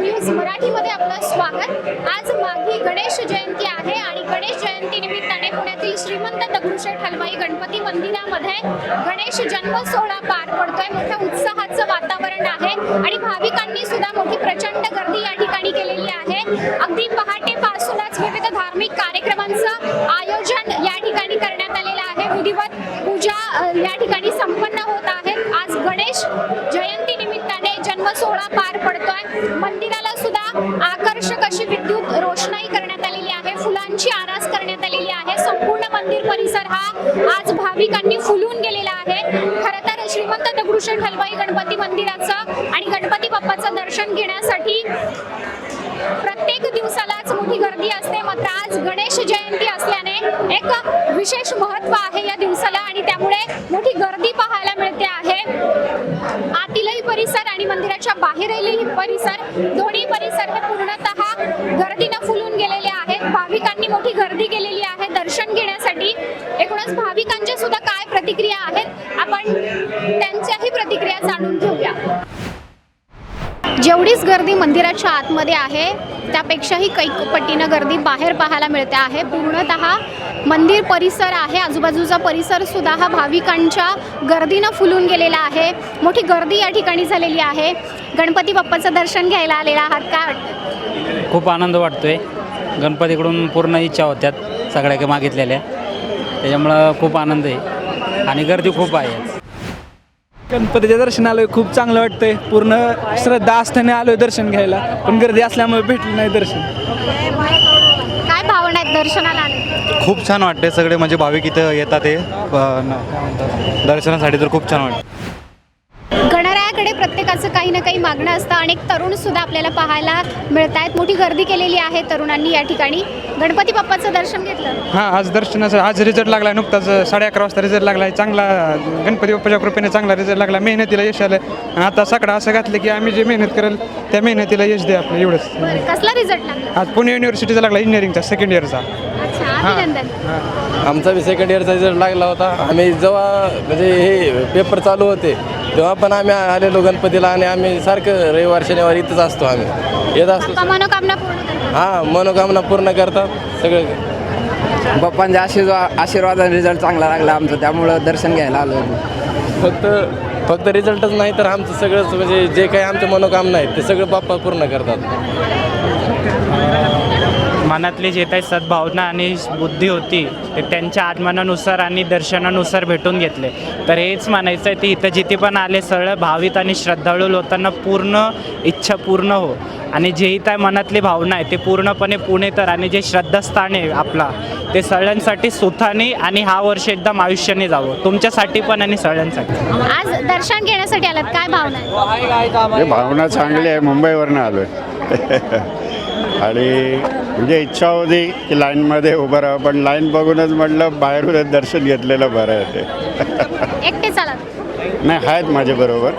News मराठीमध्ये आपलं स्वागत. आज माघी गणेश जयंती आहे आणि गणेश जयंती निमित्ताने पुण्यातील श्रीमंत दगडूशेठ हलवाई गणपती मंदिरामध्ये गणेश जन्म सोहळा पार पडतोय. मोठ्या उत्साहाचं वातावरण आहे आणि भाविकांनी सुद्धा मोठी प्रचंड गर्दी या ठिकाणी केलेली आहे. अगदी पहाटेपासूनच विविध धार्मिक कार्यक्रमांचं आयोजन या ठिकाणी करण्यात आलेलं आहे. विधिवत पूजा या ठिकाणी संपन्न होत आहेत आज गणेश जयंती निमित्ताने जन्म सोहळा पार पडतोय मंदिराला सुद्धा आकर्षक अशी विद्युत रोषणाई करण्यात आलेली आहे. फुलांची आरास करण्यात आलेली आहे. संपूर्ण मंदिर परिसर हा आज भाविकांनी फुलून गेलेला आहे. खरं तर श्रीमंत दगडूशेठ हलवाई गणपती मंदिराचं आणि गणपती बाप्पाचं दर्शन घेण्यासाठी प्रत्येक दिवसालाच मोठी गर्दी असते. मात्र आज गणेश जयंती असल्याने एक विशेष महत्त्व आहे या दिवसाला आणि त्यामुळे मोठी गर्दी पाहायला मिळते आहे. परिसर आणि मंदिराच्या बाहेरीलही परिसर. दोन्ही परिसर हे पूर्णतः गर्दीनं फुलून गेलेले आहेत. भाविकांनी मोठी गर्दी केलेली आहे दर्शन घेण्यासाठी. एकूणच भाविकांच्या सुद्धा काय प्रतिक्रिया आहेत आपण त्यांच्याही प्रतिक्रिया जाणून घेऊया. जेवढीच गर्दी मंदिराच्या आतमध्ये आहे त्यापेक्षाही कैक पटीनं गर्दी बाहेर पाहायला मिळते आहे. पूर्णतः मंदिर परिसर आहे आजूबाजूचा परिसरसुद्धा हा भाविकांच्या गर्दीनं फुलून गेलेला आहे. मोठी गर्दी या ठिकाणी झालेली आहे. गणपती बाप्पाचं दर्शन घ्यायला आलेला आहात काय वाटतं खूप आनंद वाटतोय. गणपतीकडून पूर्ण इच्छा होत्यात सगळ्या काही मागितलेल्या. त्याच्यामुळं खूप आनंद आहे. आणि गर्दी खूप आहे. गणपतीच्या दर्शनाला खूप चांगलं वाटतंय. पूर्ण श्रद्धा असताना आलोय दर्शन घ्यायला. पण गर्दी असल्यामुळे भेटलं नाही दर्शन. काय भावना आहेत दर्शनाला आले खूप छान वाटते सगळे म्हणजे भाविक इथं येतात ते दर्शनासाठी तर खूप छान वाटतं गणरायाकडे प्रत्येकाचं काही ना काही मागणं असतं. अनेक तरुण सुद्धा आपल्याला पाहायला मिळत आहेत मोठी गर्दी केलेली आहे तरुणांनी या ठिकाणी. गणपती बाप्पाचं दर्शन घेतलं. हां आज दर्शनाचा आज रिझल्ट लागला नुकताच साडे अकरा वाजता रिझल्ट लागला आहे चांगला गणपती बाप्पाच्या कृपेने चांगला रिझल्ट लागला. मेहनतीला यश आलं. आणि आता सकडा असं घातलं की आम्ही जे मेहनत करेल त्या मेहनतीला यश दे आपलं एवढंच. बरं कसला रिझल्ट लागला? आज पुणे युनिव्हर्सिटीचा लागला इंजिनिअरिंगचा सेकंड इयरचा अच्छा अभिनंदन. आमचा बी सेकंड इयरचा रिझल्ट लागला होता. आम्ही जेव्हा म्हणजे हे पेपर चालू होते तेव्हा पण आम्ही आलेलो गणपतीला आणि आम्ही सारखं रविवार शनिवार इथंच असतो आम्ही. येत असतो मनोकामना पूर्ण करतात. हां मनोकामना पूर्ण करतात सगळं. बाप्पांच्या आशीर्वाद आशीर्वादाने रिझल्ट चांगला लागला आमचं त्यामुळं दर्शन घ्यायला आलो फक्त फक्त रिझल्टच नाही तर आमचं सगळंच म्हणजे जे काही आमचं मनोकामना आहेत ते सगळं बाप्पा पूर्ण करतात. मनातली जे काही सद्भावना आणि बुद्धी होती ते त्यांच्या आत्मनानुसार आणि दर्शनानुसार भेटून घेतले. तर हेच म्हणायचं आहे ते इथं जिथे पण आले सरळ भावित आणि श्रद्धाळू लोकांना पूर्ण इच्छा पूर्ण हो. आणि जे इथं मनातली भावना आहे ते पूर्णपणे पुणेतर आणि जे श्रद्धास्थान आहे आपला ते सगळ्यांसाठी सुखाने आणि हा वर्ष एकदम आयुष्याने जावं. तुमच्यासाठी पण आणि सगळ्यांसाठी. आज दर्शन घेण्यासाठी आलात काय भावना आहे? भावना चांगली आहे मुंबईवरनं आलो आहे आणि म्हणजे इच्छा होती की लाईनमध्ये उभं राहावं पण लाईन बघूनच म्हटलं बाहेरूनच दर्शन घेतलेलं बरं आहे ते. एकटे चालत? नाही आहेत माझ्याबरोबर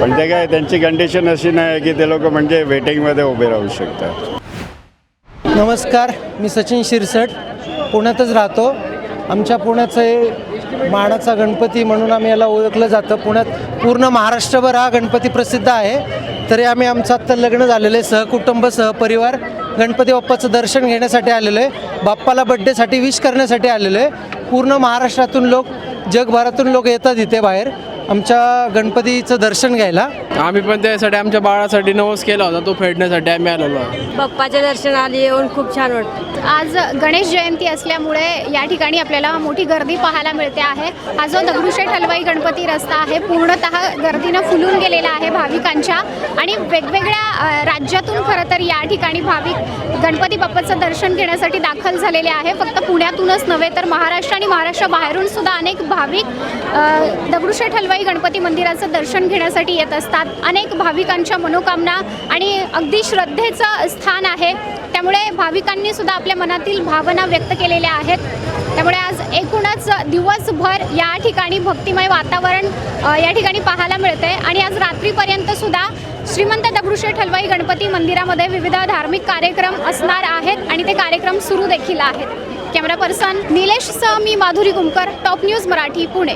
पण ते काय त्यांची कंडिशन अशी नाही की ते लोक म्हणजे वेटिंगमध्ये उभे राहू शकतात. नमस्कार मी सचिन शिरसट. पुण्यातच राहतो. आमच्या पुण्याचं हे मानाचा गणपती म्हणून आम्ही याला ओळखलं जातं. पुण्यात पूर्ण महाराष्ट्रभर हा गणपती प्रसिद्ध आहे. तरी आम्ही आमचं आत्ता लग्न झालेलं आहे सहकुटुंब सहपरिवार गणपती बाप्पाचं दर्शन घेण्यासाठी आलेलो आहे. बाप्पाला बड्डेसाठी विश करण्यासाठी आलेलो आहे. पूर्ण महाराष्ट्रातून लोक जगभरातून लोक येतात इथे बाहेर. आमच्या गणपतीचं दर्शन घ्यायला. आम्ही पण त्यासाठी आमच्या बाळासाठी नवस केला होता तो फेडण्यासाठी आम्ही आलेलो आहे बाप्पाच्या दर्शनाला येऊन खूप छान वाटतं. आज गणेश जयंती असल्यामुळे या ठिकाणी आपल्याला मोठी गर्दी पाहायला मिळते आहे. हा जो दगडूशेठ हलवाई गणपती रस्ता आहे पूर्णतः गर्दीनं फुलून गेलेला आहे भाविकांच्या. आणि वेगवेगळ्या राज्यातून खरं तर या ठिकाणी भाविक गणपती बाप्पाचं दर्शन घेण्यासाठी दाखल झालेले आहे. फक्त पुण्यातूनच नव्हे तर महाराष्ट्र आणि महाराष्ट्राबाहेरून सुद्धा अनेक भाविक दगडूशेठ हलवाई गणपती मंदिराचं दर्शन घेण्यासाठी येत असतात. अनेक भाविकांच्या मनोकामना आणि अगदी श्रद्धेचं स्थान आहे. त्यामुळे भाविकांनी सुद्धा आपल्या मनातील भावना व्यक्त केलेल्या आहेत. त्यामुळे आज एकूणच दिवसभर या ठिकाणी भक्तिमय वातावरण या ठिकाणी पाहायला मिळते आणि आज रात्रीपर्यंत सुद्धा श्रीमंत दगडूशेठ हलवाई गणपती मंदिरामध्ये विविध धार्मिक कार्यक्रम असणार आहेत आणि ते कार्यक्रम सुरू देखील आहेत. कॅमेरा पर्सन निलेश सह मी माधुरी कुमकर टॉप न्यूज मराठी पुणे.